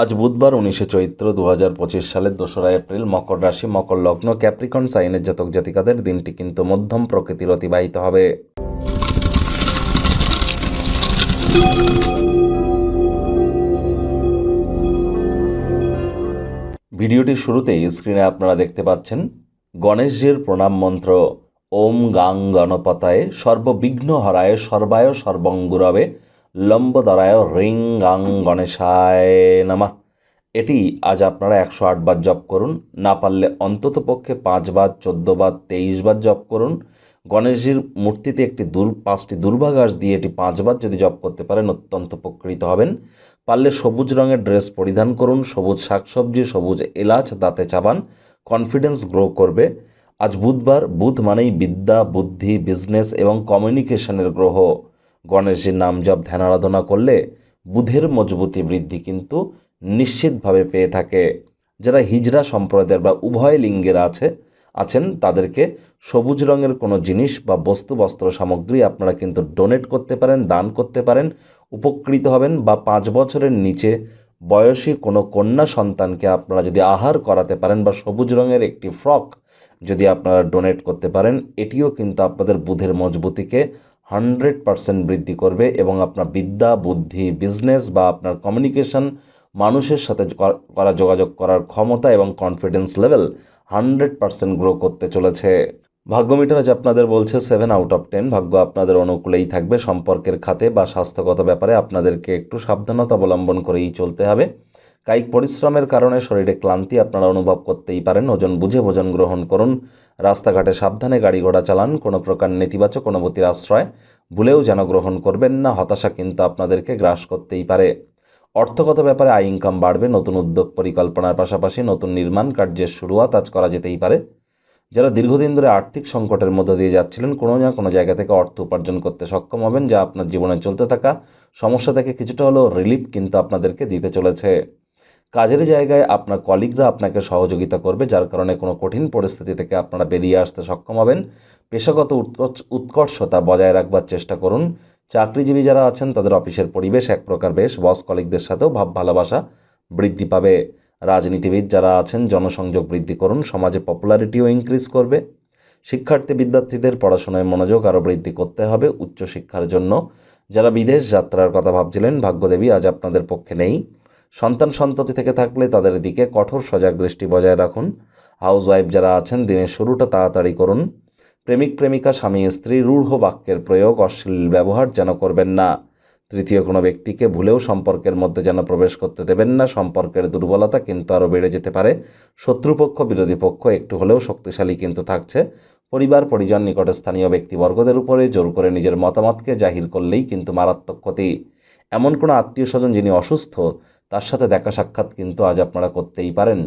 আজ বুধবার উনিশে চৈত্র দু হাজার পঁচিশ সালের দোসরা এপ্রিল মকর রাশি, মকর লগ্ন, ক্যাপ্রিকন সাইনের জাতক জাতিকাদের দিনটি কিন্তু মধ্যম প্রকৃতির অতিবাহিত হবে। ভিডিওটির শুরুতেই স্ক্রিনে আপনারা দেখতে পাচ্ছেন গণেশজির প্রণাম মন্ত্র, ওম গাং গণপতায় সর্ববিঘ্ন হরায় সর্বায় সর্বঙ্গুরবে লম্বদরায় রিং গাং গণেশায় নামা। এটি আজ আপনারা একশো আটবার জপ করুন, না পারলে অন্তত পক্ষে পাঁচবার চোদ্দবার তেইশবার জপ করুন। গণেশজির মূর্তিতে একটি দূর, পাঁচটি দুর্ভাঘাস দিয়ে এটি পাঁচবার যদি জপ করতে পারেন, অত্যন্ত উপকৃত হবেন। পারলে সবুজ রঙের ড্রেস পরিধান করুন, সবুজ শাকসবজি, সবুজ এলাচ, দাঁতে চাবান, কনফিডেন্স গ্রো করবে। আজ বুধবার, বুধ মানেই বিদ্যা, বুদ্ধি, বিজনেস এবং কমিউনিকেশনের গ্রহ। গণেশজির নাম জপ, ধ্যান, আরাধনা করলে বুধের মজবুতি বৃদ্ধি কিন্তু নিশ্চিতভাবে পেয়ে থাকে। যারা হিজড়া সম্প্রদায়ের বা উভয় লিঙ্গের আছে, আছেন, তাদেরকে সবুজ রঙের কোনো জিনিস বা বস্তু, বস্ত্র, সামগ্রী আপনারা কিন্তু ডোনেট করতে পারেন, দান করতে পারেন, উপকৃত হবেন বা পাঁচ বছরের নিচে বয়সী কোনো কন্যা সন্তানকে আপনারা যদি আহার করাতে পারেন বা সবুজ রঙের একটি ফ্রক যদি আপনারা ডোনেট করতে পারেন, এটিও কিন্তু আপনাদের বুধের মজবুতিকে হান্ড্রেড পারসেন্ট বৃদ্ধি করবে এবং আপনার বিদ্যা, বুদ্ধি বিজনেস বা আপনার কমিউনিকেশন মানুষের সাথে করা- যোগাযোগ করার ক্ষমতা এবং confidence level hundred percent grow করতে চলেছে। ভাগ্য মিটার আজ আপনাদের বলছে সেভেন আউট অফ টেন ভাগ্য আপনাদের অনুকূলেই থাকবে। সম্পর্কের খাতে বা স্বাস্থ্যগত ব্যাপারে আপনাদেরকে একটু সাবধানতা অবলম্বন করেই চলতে হবে। কায়িক পরিশ্রমের কারণে শরীরে ক্লান্তি আপনারা অনুভব করতেই পারেন। ওজন বুঝে ভোজন গ্রহণ করুন। রাস্তাঘাটে সাবধানে গাড়ি ঘোড়া চালান, কোনো প্রকার নেতিবাচক অনুভূতির আশ্রয় ভুলেও যেন গ্রহণ করবেন না, হতাশা কিন্তু আপনাদেরকে গ্রাস করতেই পারে। অর্থগত ব্যাপারে আয় ইনকাম বাড়বে, নতুন উদ্যোগ পরিকল্পনার পাশাপাশি নতুন নির্মাণ কার্যের শুরুয়াত আজ করা যেতেই পারে। যারা দীর্ঘদিন ধরে আর্থিক সংকটের মধ্য দিয়ে যাচ্ছিলেন, কোনো না কোনো জায়গা থেকে অর্থ উপার্জন করতে সক্ষম হবেন, যা আপনার জীবনে চলতে থাকা সমস্যা থেকে কিছুটা হলেও রিলিফ কিন্তু আপনাদেরকে দিতে চলেছে। কাজের জায়গায় আপনার কলিগরা আপনাকে সহযোগিতা করবে, যার কারণে কোনো কঠিন পরিস্থিতি থেকে আপনারা বেরিয়ে আসতে সক্ষম হবেন। পেশাগত উৎকর্ষ, উৎকর্ষতা বজায় রাখবার চেষ্টা করুন। চাকরিজীবী যারা আছেন, তাদের অফিসের পরিবেশ এক প্রকার বেশ। বস কলিগদের সাথেও ভাব ভালোবাসা বৃদ্ধি পাবে। রাজনীতিবিদ যারা আছেন, জনসংযোগ বৃদ্ধি করুন। সমাজে পপুলারিটিও ইনক্রিজ করবে। শিক্ষার্থী বিদ্যার্থীদের পড়াশোনায় মনোযোগ আরও বৃদ্ধি করতে হবে উচ্চশিক্ষার জন্য। যারা বিদেশ যাত্রার কথা ভাবছিলেন, ভাগ্যদেবী আজ আপনাদের পক্ষে নেই। সন্তান সন্ততি থেকে থাকলে তাদের দিকে কঠোর সজাগ দৃষ্টি বজায় রাখুন। হাউসওয়াইফ যারা আছেন, দিনের শুরুটা তাড়াতাড়ি করুন। প্রেমিক, প্রেমিকা, স্বামী, স্ত্রী, রূঢ় বাক্যের প্রয়োগ, অশ্লীল ব্যবহার যেন করবেন না। তৃতীয় কোনো ব্যক্তিকে ভুলেও সম্পর্কের মধ্যে যেন প্রবেশ করতে দেবেন না। সম্পর্কের দুর্বলতা কিন্তু আরও বেড়ে যেতে পারে। শত্রুপক্ষ, বিরোধী পক্ষ একটু হলেও শক্তিশালী কিন্তু থাকছে। পরিবার, পরিজন, নিকটে স্থানীয় ব্যক্তিবর্গদের উপরে জোর করে নিজের মতামতকে জাহির করলেই কিন্তু মারাত্মক ক্ষতি। এমন কোনো আত্মীয় স্বজন যিনি অসুস্থ তার সাথে দেখা সাক্ষাৎ কিন্তু আজ আপনারা করতেই পারেন।